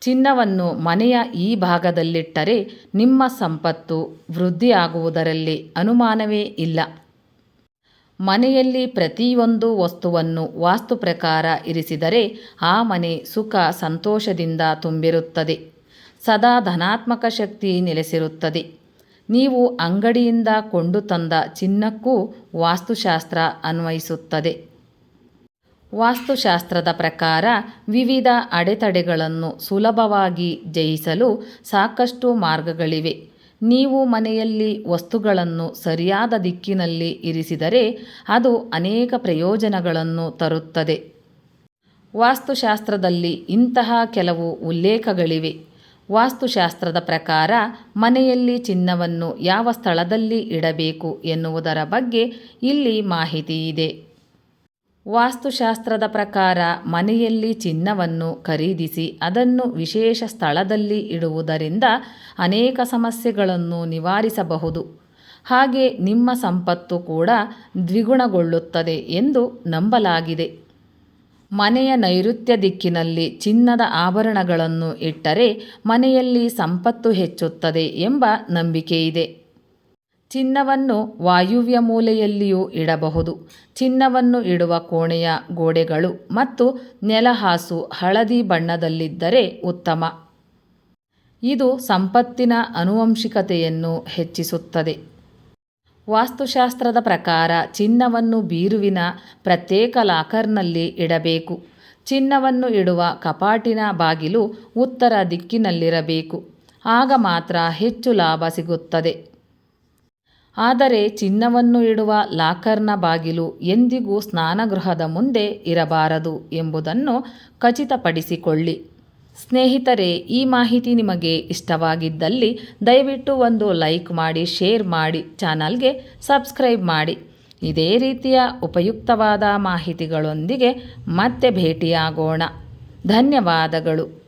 ಚಿನ್ನವನ್ನು ಮನೆಯ ಈ ಭಾಗದಲ್ಲಿಟ್ಟರೆ ನಿಮ್ಮ ಸಂಪತ್ತು ವೃದ್ಧಿಯಾಗುವುದರಲ್ಲಿ ಅನುಮಾನವೇ ಇಲ್ಲ. ಮನೆಯಲ್ಲಿ ಪ್ರತಿಯೊಂದು ವಸ್ತುವನ್ನು ವಾಸ್ತು ಪ್ರಕಾರ ಇರಿಸಿದರೆ ಆ ಮನೆ ಸುಖ ಸಂತೋಷದಿಂದ ತುಂಬಿರುತ್ತದೆ. ಸದಾ ಧನಾತ್ಮಕ ಶಕ್ತಿ ನೆಲೆಸಿರುತ್ತದೆ. ನೀವು ಅಂಗಡಿಯಿಂದ ಕೊಂಡು ತಂದ ಚಿನ್ನಕ್ಕೂ ವಾಸ್ತುಶಾಸ್ತ್ರ ಅನ್ವಯಿಸುತ್ತದೆ. ವಾಸ್ತುಶಾಸ್ತ್ರದ ಪ್ರಕಾರ ವಿವಿಧ ಅಡೆತಡೆಗಳನ್ನು ಸುಲಭವಾಗಿ ಜಯಿಸಲು ಸಾಕಷ್ಟು ಮಾರ್ಗಗಳಿವೆ. ನೀವು ಮನೆಯಲ್ಲಿ ವಸ್ತುಗಳನ್ನು ಸರಿಯಾದ ದಿಕ್ಕಿನಲ್ಲಿ ಇರಿಸಿದರೆ ಅದು ಅನೇಕ ಪ್ರಯೋಜನಗಳನ್ನು ತರುತ್ತದೆ. ವಾಸ್ತುಶಾಸ್ತ್ರದಲ್ಲಿ ಇಂತಹ ಕೆಲವು ಉಲ್ಲೇಖಗಳಿವೆ. ವಾಸ್ತುಶಾಸ್ತ್ರದ ಪ್ರಕಾರ ಮನೆಯಲ್ಲಿ ಚಿನ್ನವನ್ನು ಯಾವ ಸ್ಥಳದಲ್ಲಿ ಇಡಬೇಕು ಎನ್ನುವುದರ ಬಗ್ಗೆ ಇಲ್ಲಿ ಮಾಹಿತಿ ಇದೆ. ವಾಸ್ತುಶಾಸ್ತ್ರದ ಪ್ರಕಾರ ಮನೆಯಲ್ಲಿ ಚಿನ್ನವನ್ನು ಖರೀದಿಸಿ ಅದನ್ನು ವಿಶೇಷ ಸ್ಥಳದಲ್ಲಿ ಇಡುವುದರಿಂದ ಅನೇಕ ಸಮಸ್ಯೆಗಳನ್ನು ನಿವಾರಿಸಬಹುದು. ಹಾಗೆ ನಿಮ್ಮ ಸಂಪತ್ತು ಕೂಡ ದ್ವಿಗುಣಗೊಳ್ಳುತ್ತದೆ ಎಂದು ನಂಬಲಾಗಿದೆ. ಮನೆಯ ನೈಋತ್ಯ ದಿಕ್ಕಿನಲ್ಲಿ ಚಿನ್ನದ ಆಭರಣಗಳನ್ನು ಇಟ್ಟರೆ ಮನೆಯಲ್ಲಿ ಸಂಪತ್ತು ಹೆಚ್ಚುತ್ತದೆ ಎಂಬ ನಂಬಿಕೆಯಿದೆ. ಚಿನ್ನವನ್ನು ವಾಯುವ್ಯ ಮೂಲೆಯಲ್ಲಿಯೂ ಇಡಬಹುದು. ಚಿನ್ನವನ್ನು ಇಡುವ ಕೋಣೆಯ ಗೋಡೆಗಳು ಮತ್ತು ನೆಲಹಾಸು ಹಳದಿ ಬಣ್ಣದಲ್ಲಿದ್ದರೆ ಉತ್ತಮ. ಇದು ಸಂಪತ್ತಿನ ಆನುವಂಶಿಕತೆಯನ್ನು ಹೆಚ್ಚಿಸುತ್ತದೆ. ವಾಸ್ತುಶಾಸ್ತ್ರದ ಪ್ರಕಾರ ಚಿನ್ನವನ್ನು ಬೀರುವಿನ ಪ್ರತ್ಯೇಕ ಲಾಕರ್ನಲ್ಲಿ ಇಡಬೇಕು. ಚಿನ್ನವನ್ನು ಇಡುವ ಕಪಾಟಿನ ಬಾಗಿಲು ಉತ್ತರ ದಿಕ್ಕಿನಲ್ಲಿರಬೇಕು. ಆಗ ಮಾತ್ರ ಹೆಚ್ಚು ಲಾಭ ಸಿಗುತ್ತದೆ. ಆದರೆ ಚಿನ್ನವನ್ನು ಇಡುವ ಲಾಕರ್ನ ಬಾಗಿಲು ಎಂದಿಗೂ ಸ್ನಾನಗೃಹದ ಮುಂದೆ ಇರಬಾರದು ಎಂಬುದನ್ನು ಖಚಿತಪಡಿಸಿಕೊಳ್ಳಿ. ಸ್ನೇಹಿತರೆ, ಈ ಮಾಹಿತಿ ನಿಮಗೆ ಇಷ್ಟವಾಗಿದ್ದಲ್ಲಿ ದಯವಿಟ್ಟು ಒಂದು ಲೈಕ್ ಮಾಡಿ, ಶೇರ್ ಮಾಡಿ, ಚಾನಲ್ಗೆ ಸಬ್ಸ್ಕ್ರೈಬ್ ಮಾಡಿ. ಇದೇ ರೀತಿಯ ಉಪಯುಕ್ತವಾದ ಮಾಹಿತಿಗಳೊಂದಿಗೆ ಮತ್ತೆ ಭೇಟಿಯಾಗೋಣ. ಧನ್ಯವಾದಗಳು.